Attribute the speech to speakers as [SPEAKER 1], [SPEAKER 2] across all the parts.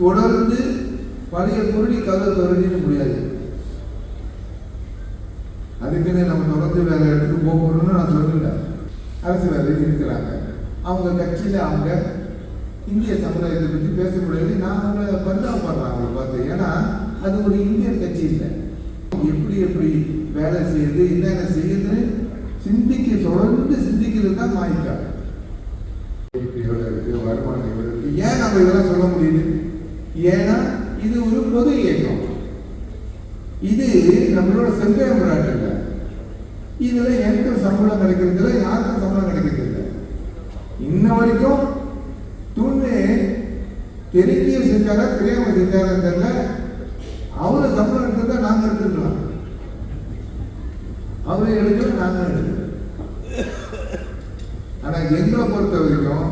[SPEAKER 1] தொடர்ந்து பழைய பொருளி கதை தொடர்ந்து முடியாது. அதுக்குன்னு நம்ம தொடர்ந்து வேற இடத்துக்கு போக நான் சொல்லல. அரசு வேலையில் இருக்கிறாங்க. அவங்க கட்சியில அவங்க இந்திய சமுதாயத்தை பற்றி பேச முடியாது நான் அவங்கள பரிதாபப்படுறேன் அவங்கள பார்த்து ஏன்னா அது ஒரு இந்தியன் கட்சி இல்லை. எப்படி எப்படி வேலை செய்யுது என்னென்ன செய்யுதுன்னு சிந்திக்க தொடர்ந்து சிந்திக்கிறது தான் மாய்க்கா இருக்கு வருமானம் இவ்வளோ இருக்கு ஏன் நம்ம இதெல்லாம் சொல்ல முடியுது? ஏன்னா இது ஒரு பொது இயக்கம். இது நம்மளோட செங்கை முறாட்டு இதுல எனக்கு சம்பளம் கிடைக்கிறது இல்லை யாருக்கும் சம்பளம் கிடைக்கிறது இல்லை. இன்ன வரைக்கும் துண்ணு தெரிஞ்சு செஞ்சாரா தெரியாம செஞ்சாரா தெரியல. அவரு சம்பளம் எடுத்ததா நாங்க எடுத்துக்கலாம் அவரை எடுக்கல நாங்க எடுக்கல. ஆனா எங்களை பொறுத்த வரைக்கும்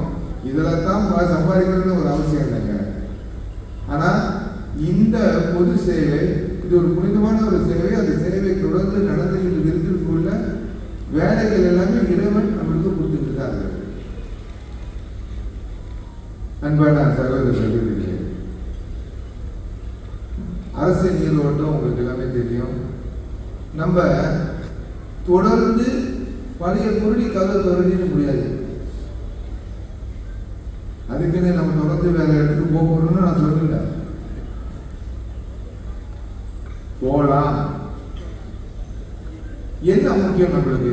[SPEAKER 1] இதுல தான் சம்பாதிக்கணும்னு ஒரு அவசியம் இல்லைங்க. ஆனால் இந்த பொது சேவை இது ஒரு புனிதமான ஒரு சேவை அந்த சேவை தொடர்ந்து நடந்துகிட்டு இருக்கிறதுக்குள்ள வேலைகள் எல்லாமே இறைவன் நம்மளுக்கு கொடுத்துட்டு தான் அன்பான சகோதர சகோதரிகளே அரசு நீரோட்டம் உங்களுக்கு எல்லாமே தெரியும். நம்ம தொடர்ந்து பழைய பொருளி கதை தொடர்ந்து முடியாது. அதுக்குன்னு நம்ம தொடர்ந்து வேற இடத்துக்கு போக போறோம்னு நான் சொல்லல போலாம் என்ன முக்கியம் நம்மளுக்கு?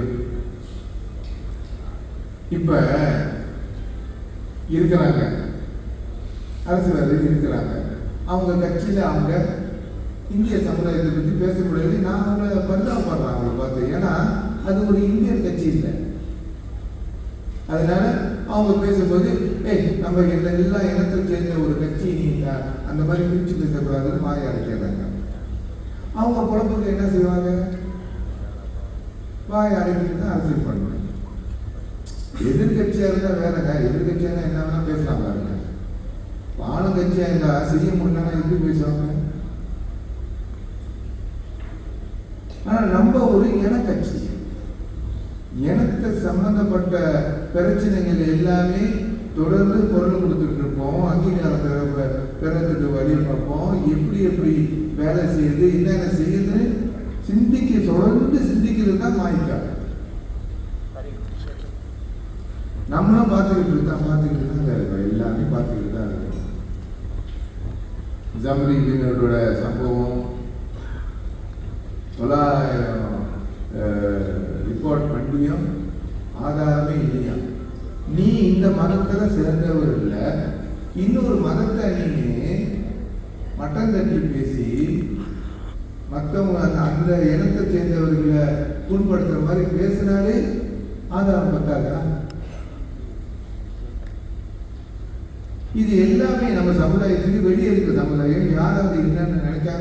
[SPEAKER 1] இப்ப இருக்கிறாங்க. அரசு வேலையில் இருக்கிறாங்க. அவங்க கட்சியில அவங்க இந்திய சமுதாயத்தை பற்றி பேசக்கூடாது. நான் அவங்கள பரிதாபப்படுறேன் அவங்களை பார்த்து. ஏன்னா அது ஒரு இந்தியன் கட்சி இல்லை. அதனால அவங்க பேசும்போது ஏய் நம்ம இந்த எல்லா இனத்தை சேர்ந்த ஒரு கட்சி நீங்க அந்த மாதிரி பிரிச்சு பேசக்கூடாதுன்னு வாயை அடைக்கிறாங்க. அவங்க குழப்பத்துக்கு என்ன செய்வாங்க? வாயை அடைக்கிறது தான் அரசியல் பண்ணுவாங்க எதிர்கட்சியா இருந்தா வேறங்க. எதிர்கட்சியா என்ன வேணா பேசலாம் பாருங்க. ஆளுங்கட்சியா இருந்தா சிறிய முன்னாடி எப்படி பேசுவாங்க? ஆனா நம்ம ஒரு இனக்கட்சி சம்பந்தப்பட்ட பிரச்சனைகள் எல்லாமே தொடர்ந்து குரல் கொடுத்துட்டு இருப்போம். அங்கீகாரத்தை பெற பெறத்துக்கு வழி பார்ப்போம். எப்படி எப்படி வேலை செய்யுது என்னென்ன செய்யுது சிந்திக்க தொடர்ந்து சிந்திக்கிறது தான் மாய்க்கா. நம்மளும் பார்த்துக்கிட்டு இருக்கோம் பார்த்துக்கிட்டு தான் இருக்கோம் எல்லாமே பார்த்துக்கிட்டு தான் இருக்கோம். ஜம்ரி இன்ஜினியரோட சம்பவம் தொள்ளாயிரம் ரிப்போர்ட் பண்ணியும் ஆதாரமே இல்லையா? நீ இந்த மதத்துல சிறந்தவர் இல்லை. இன்னொரு மதத்தை நீங்க மட்டம் தட்டி பேசி மற்றவங்க அந்த அந்த இனத்தை சேர்ந்தவர்களை புண்படுத்துற மாதிரி பேசினாலே ஆதாரம் பத்தாதா? இது எல்லாமே நம்ம சமுதாயத்துக்கு வெளியே இருக்க சமுதாயம். யாராவது என்னன்னு நினைச்சா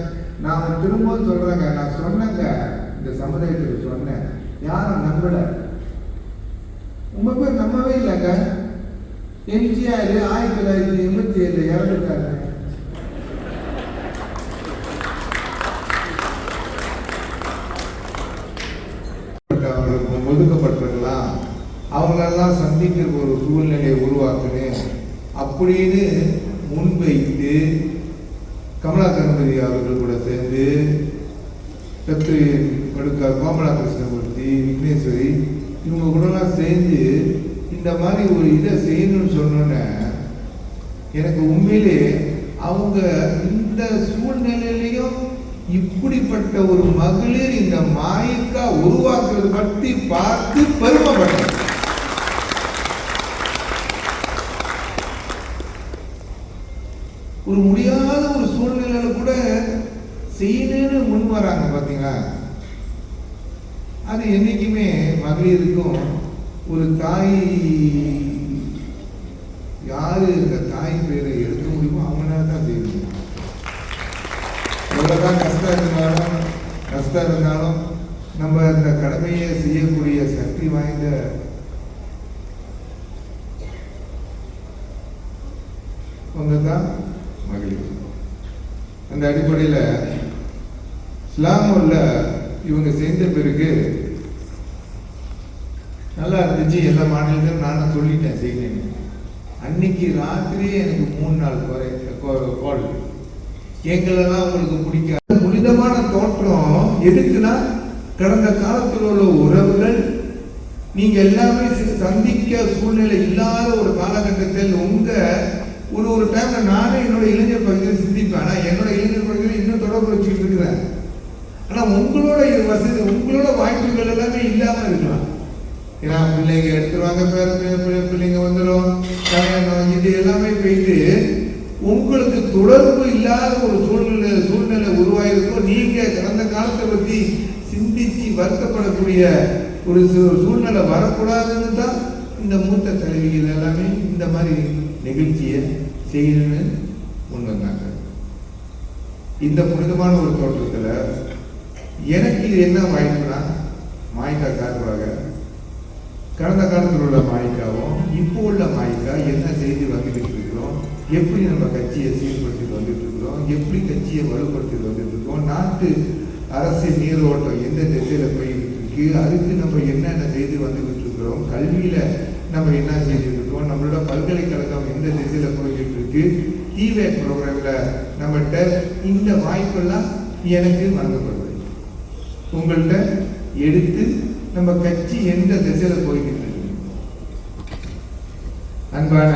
[SPEAKER 1] நான் திரும்பவும் சொல்றேங்க நான் சொன்னேங்க இந்த சமுதாயத்துக்கு சொன்னேன். யாரும் நம்பலை. ரொம்ப பேர் நம்பவே இல்லைங்க. எம்ஜிஆர் ஆயிரத்தி தொள்ளாயிரத்தி எண்பத்தி ஏழு இறந்துட்டாங்க. அவர்களுக்கு ஒதுக்கப்பட்டிருக்கலாம். அவங்களெல்லாம் சந்திக்கிற ஒரு சூழ்நிலையை உருவாக்குனேன் அப்படின்னு முன்வைத்து கமலா கணபதி அவர்கள் கூட சேர்ந்து பெற்று படுக்க கோமலா கிருஷ்ணமூர்த்தி விக்னேஸ்வரி இவங்க கூடலாம் சேர்ந்து இந்த மாதிரி ஒரு இதை செய்யணும்னு சொன்னோன்னே எனக்கு உண்மையிலே அவங்க இந்த சூழ்நிலையிலையும் இப்படிப்பட்ட ஒரு மகளிர் இந்த மாயக்கா உருவாக்குறது பற்றி பார்த்து பெருமைப்பட்டேன் ஒரு முடியாத ஒரு சூழ்நிலையில கூட செய்யணும்னு முன் வராங்க பார்த்தீங்களா அது என்றைக்குமே மகளிருக்கும் ஒரு தாய் யாரு இந்த தாய் பேரை எடுக்க முடியுமோ அவங்களால தான் செய்ய முடியும். எவ்வளவுதான் கஷ்டம் இருந்தாலும் கஷ்டம் இருந்தாலும் நம்ம இந்த கடமையை செய்யக்கூடிய சக்தி வாய்ந்த அவங்க தான் மகளிர். அந்த அடிப்படையில் இஸ்லாமில் இவங்க சேர்ந்த பிறகு நல்லா இருந்துச்சு எல்லா மாநிலத்திலும் நானும் சொல்லிட்டேன் செய்யணும் அன்னைக்கு ராத்திரியே எனக்கு மூணு நாள் குறை கோல் எங்களெல்லாம் உங்களுக்கு பிடிக்காது. புனிதமான தோற்றம் எதுக்குன்னா கடந்த காலத்தில் உள்ள உறவுகள் நீங்க எல்லாமே சந்திக்க சூழ்நிலை இல்லாத ஒரு காலகட்டத்தில் உங்க ஒரு ஒரு டைம்ல நானே என்னோட இளைஞர் பகுதியில் சிந்திப்பேன். ஆனால் என்னோட இளைஞர் பகுதியில் இன்னும் தொடர்பு வச்சுக்கிட்டு இருக்கிறேன். ஆனா உங்களோட இது வசதி உங்களோட வாய்ப்புகள் எல்லாமே இல்லாம இருக்கலாம். ஏன்னா பிள்ளைங்க எடுத்துருவாங்க பேர பிள்ளை- பிள்ளைங்க வந்துடும் கல்யாணம் இது எல்லாமே போயிட்டு உங்களுக்கு தொடர்பு இல்லாத ஒரு சூழ்நிலை சூழ்நிலை உருவாயிருக்கும் நீங்க கடந்த காலத்தை பத்தி சிந்திச்சு வருத்தப்படக்கூடிய ஒரு சூ- சூழ்நிலை வரக்கூடாதுன்னு தான் இந்த மூத்த தலைவிகள் எல்லாமே இந்த மாதிரி நிகழ்ச்சியை செய்யணும்னு முன் வந்தாங்க. இந்த புனிதமான ஒரு தோற்றத்தில் எனக்கு இது என்ன வாய்ப்புனா மாய்க்கா சார்பாக கடந்த காலத்தில் உள்ள மாய்க்காவும் இப்போ உள்ள மாய்க்கா என்ன செய்தி வந்துகிட்டு இருக்கிறோம் எப்படி நம்ம கட்சியை சீர்படுத்திட்டு வந்துட்டு இருக்கிறோம் எப்படி கட்சியை வலுப்படுத்திட்டு வந்துட்டு இருக்கோம் நாட்டு அரசியல் நீரோட்டம் எந்த திசையில போயிட்டு இருக்கு அதுக்கு நம்ம என்னென்ன செய்து வந்துகிட்டு இருக்கிறோம் கல்வியில நம்ம என்ன செய்துட்டு இருக்கோம் நம்மளோட பல்கலைக்கழகம் எந்த திசையில போய்கிட்டு இருக்கு டிவே ப்ரோக்ராம்ல நம்மகிட்ட இந்த வாய்ப்பெல்லாம் எனக்கு வழங்கப்படுது. உங்கள்கிட்ட எடுத்து நம்ம கட்சி எந்த திசையில போய்கிட்டு இருக்கு? அன்பான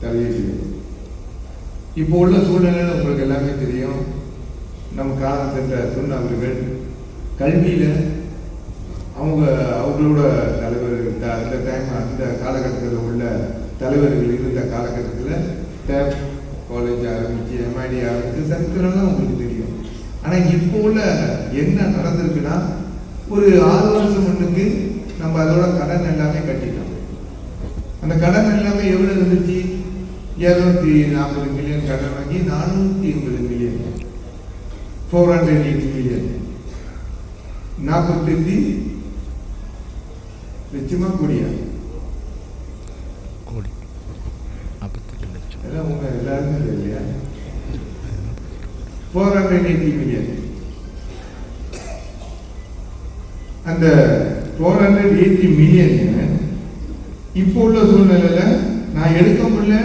[SPEAKER 1] தலைவர்கள் இப்போ உள்ள சூழ்நிலையில உங்களுக்கு எல்லாமே தெரியும். நம்ம காலம் சென்ற சொன்ன அவர்கள் கல்வியில அவங்க அவங்களோட தலைவர்கள் இந்த- அந்த டைம் அந்த காலகட்டத்தில் உள்ள தலைவர்கள் இருந்த காலகட்டத்தில் டேப் காலேஜ் ஆரம்பிச்சு எம்ஐடி ஆரம்பிச்சு சரித்திரம்லாம் உங்களுக்கு தெரியும். ஆனால் இப்போ உள்ள என்ன நடந்திருக்குன்னா ஒரு ஆறு வருஷம் முன்னுக்கு நம்ம அதோட கடன் எல்லாமே கட்டிட்டோம். அந்த கடன் எல்லாமே எவ்வளவு இருந்துச்சு? இருநூத்தி நாற்பது மில்லியன் கடன் வாங்கி நானூத்தி எண்பது million four hundred eighty million நாற்பத்தெட்டு லட்சமா கோடியா?
[SPEAKER 2] கோடி. நாற்பத்தெட்டு லட்சம்.
[SPEAKER 1] எல்லாம் உங்க எல்லாருக்கும் தெரியலையா ஃபோர் ஹண்ட்ரட் எயிட்டி மில்லியன் அந்த ஃபோர் ஹண்ட்ரட் எயிட்டி மில்லியன் இப்போ உள்ள சூழ்நிலையில் நான் எடுக்க முடியல.